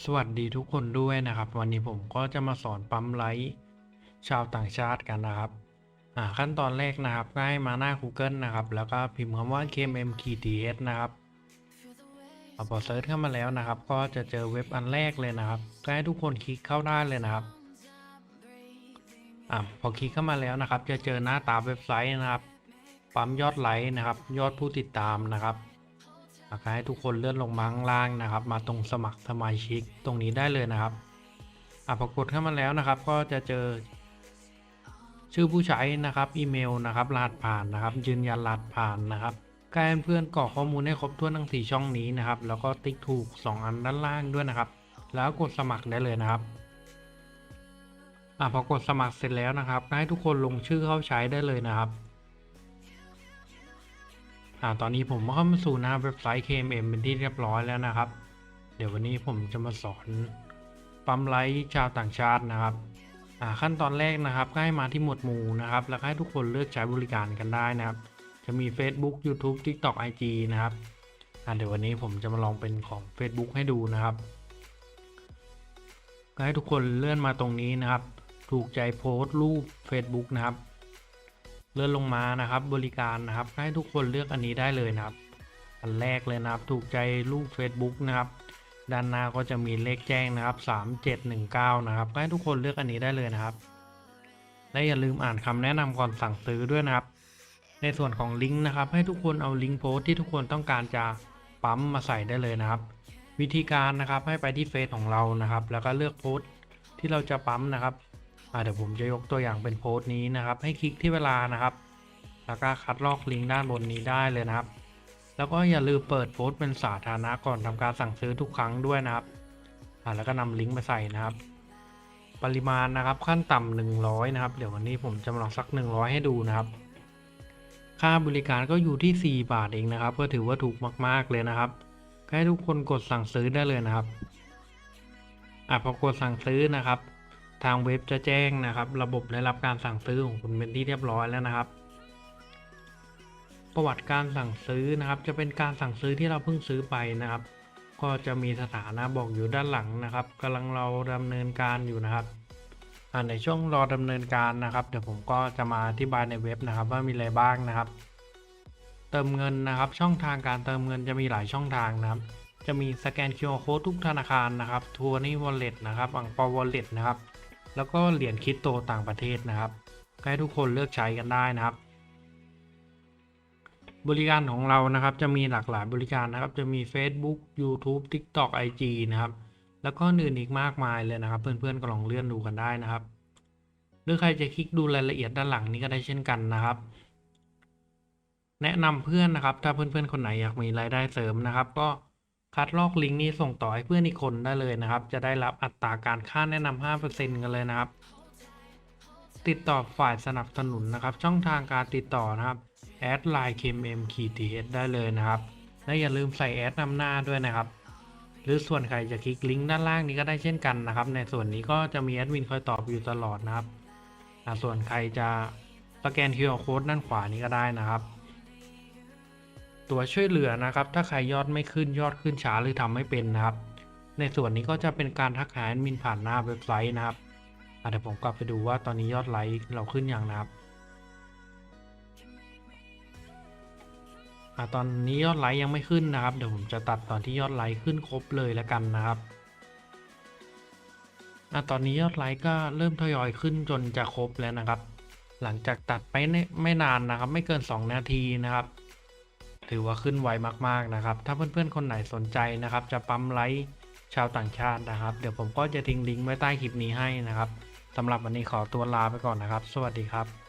สวัสดีทุกคนด้วยนะครับ วันนี้ผมก็จะมาสอนปั๊มไลท์ชาวต่างชาติกันนะครับขั้นตอนแรกนะครับก็ให้มาหน้า Google นะครับ แล้วก็พิมพ์คำว่า KMMTTS นะครับอพอเซิร์ชเข้ามาแล้วนะครับ ก็จะเจอเว็บอันแรกเลยนะครับก็ให้ทุกคนคลิกเข้าได้เลยนะครับอพอคลิกเข้ามาแล้วนะครับ จะเจอหน้าตาเว็บไซต์นะครับ ปั๊มยอดไลค์นะครับ ยอดผู้ติดตามนะครับ อยากให้ทุกคนเลื่อนลงมาข้างล่างนะครับ มาตรงสมัครสมาชิกตรงนี้ได้เลยนะครับอะพอกดเข้ามาแล้วนะครับ ก็จะเจอ ชื่อผู้ใช้นะครับ อีเมลนะครับ รหัสผ่านนะครับ ยืนยันรหัสผ่านนะครับกให้เพื่อนกรอกข้อมูลให้ครบถ้วนทั้งสี่ช่องนี้นะครับ แล้วก็ติ๊กถูก 2 อันด้านล่างด้วยนะครับ แล้วกดสมัครได้เลยนะครับอะพอกดสมัครเสร็จแล้วนะครับให้ทุกคนลงชื่อเข้าใช้ได้เลยนะครับ อ่าตอนนี้ผมเข้ามาสู่หน้าเว็บไซต์ KMM เป็นที่เรียบร้อยแล้วนะครับ เดี๋ยววันนี้ผมจะมาสอนปั๊มไลท์ชาวต่างชาตินะครับอ่าขั้นตอนแรกนะครับก็ให้มาที่หมวดหมู่นะครับ แล้วให้ทุกคนเลือกใช้บริการกันได้นะครับ จะมี Facebook YouTube TikTok IG นะครับอ่าเดี๋ยววันนี้ผมจะมาลองเป็นของ Facebook ให้ดูนะครับก็ให้ทุกคนเลื่อนมาตรงนี้นะครับ ถูกใจโพสต์รูป Facebook นะครับ เลื่อนลงมานะครับ บริการนะครับให้ทุกคนเลือกอันนี้ได้เลยนะครับ อันแรกเลยนะครับ ถูกใจรูป Facebook นะครับ ด้านหน้าก็จะมีเลขแจ้งนะครับ 3719 นะครับให้ทุกคนเลือกอันนี้ได้เลยนะครับ และอย่าลืมอ่านคำแนะนำก่อนสั่งซื้อด้วยนะครับ ในส่วนของลิงก์นะครับ ให้ทุกคนเอาลิงก์โพสต์ที่ทุกคนต้องการจะปั๊มมาใส่ได้เลยนะครับ วิธีการนะครับให้ไปที่เฟซของเรานะครับ แล้วก็เลือกโพสต์ที่เราจะปั๊มนะครับ เดี๋ยวผมจะยกตัวอย่างเป็นโพสต์นี้นะครับ ให้คลิกที่เวลานะครับ แล้วก็คัดลอกลิงก์ด้านบนนี้ได้เลยนะครับ แล้วก็อย่าลืมเปิดโพสต์เป็นสาธารณะก่อนทำการสั่งซื้อทุกครั้งด้วยนะครับแล้วก็นำลิงก์มาใส่นะครับ ปริมาณนะครับขั้นต่ำ100 นะครับ เดี๋ยววันนี้ผมจะมาลองสัก 100 ให้ดูนะครับ ค่าบริการก็อยู่ที่ 4 บาทเองนะครับ ก็ถือว่าถูกมาก ๆ เลยนะครับให้ทุกคนกดสั่งซื้อได้เลยนะครับอะพอกดสั่งซื้อนะครับ ทางเว็บจะแจ้งนะครับ ระบบได้รับการสั่งซื้อของคุณเป็นที่เรียบร้อยแล้วนะครับ ประวัติการสั่งซื้อนะครับ จะเป็นการสั่งซื้อที่เราเพิ่งซื้อไปนะครับ ก็จะมีสถานะบอกอยู่ด้านหลังนะครับกำลังเราดำเนินการอยู่นะครับในช่วงรอดำเนินการนะครับ เดี๋ยวผมก็จะมาอธิบายในเว็บนะครับ ว่ามีอะไรบ้างนะครับ เติมเงินนะครับ ช่องทางการเติมเงินจะมีหลายช่องทางนะครับ จะมีสแกน QR Code ทุกธนาคารนะครับทัวร์นี่วอลเล็ตนะครับอังเปาวอลเล็ตนะครับ แล้วก็เหรียญคริปโตต่างประเทศนะครับให้ทุกคนเลือกใช้กันได้นะครับ บริการของเรานะครับจะมีหลากหลายบริการนะครับ จะมี Facebook YouTube TikTok IG นะครับ แล้วก็อื่นอีกมากมายเลยนะครับ เพื่อนๆก็ลองเลื่อนดูกันได้นะครับ หรือใครจะคลิกดูรายละเอียดด้านหลังนี้ก็ได้เช่นกันนะครับ แนะนำเพื่อนนะครับ ถ้าเพื่อนๆคนไหนอยากมีรายได้เสริมนะครับ ก็ คัดลอกลิงก์นี้ส่งต่อให้เพื่อนอีกคนได้เลยนะครับ จะได้รับอัตราการค่าแนะนำ5%กันเลยนะครับ ติดต่อฝ่ายสนับสนุนนะครับ ช่องทางการติดต่อนะครับแอดไลน์ KMM ขีด TH ได้เลยนะครับ และอย่าลืมใส่แอดนำหน้าด้วยนะครับ หรือส่วนใครจะคลิกลิงก์ด้านล่างนี้ก็ได้เช่นกันนะครับ ในส่วนนี้ก็จะมีแอดมินคอยตอบอยู่ตลอดนะครับส่วนใครจะสแกน QR Code ด้านขวานี้ก็ได้นะครับ ตัวช่วยเหลือนะครับ ถ้าใครยอดไม่ขึ้นยอดขึ้นช้าหรือทำไม่เป็นนะครับ ในส่วนนี้ก็จะเป็นการทักหาแอดมินผ่านหน้าเว็บไซต์นะครับเดี๋ยวผมกลับไปดูว่าตอนนี้ยอดไลค์เราขึ้นอย่างนะครับอตอนนี้ยอดไลค์ยังไม่ขึ้นนะครับ เดี๋ยวผมจะตัดตอนที่ยอดไลค์ขึ้นครบเลยแล้วกันนะครับอตอนนี้ยอดไลค์ก็เริ่มทยอยขึ้นจนจะครบแล้วนะครับ หลังจากตัดไปไม่ไม่นานนะครับ ไม่เกิน 2 นาทีนะครับ ถือว่าขึ้นไวมากๆนะครับ ถ้าเพื่อนๆคนไหนสนใจนะครับ จะปั๊มไลค์ชาวต่างชาตินะครับ เดี๋ยวผมก็จะทิ้งลิงก์ไว้ใต้คลิปนี้ให้นะครับสำหรับวันนี้ขอตัวลาไปก่อนนะครับ สวัสดีครับ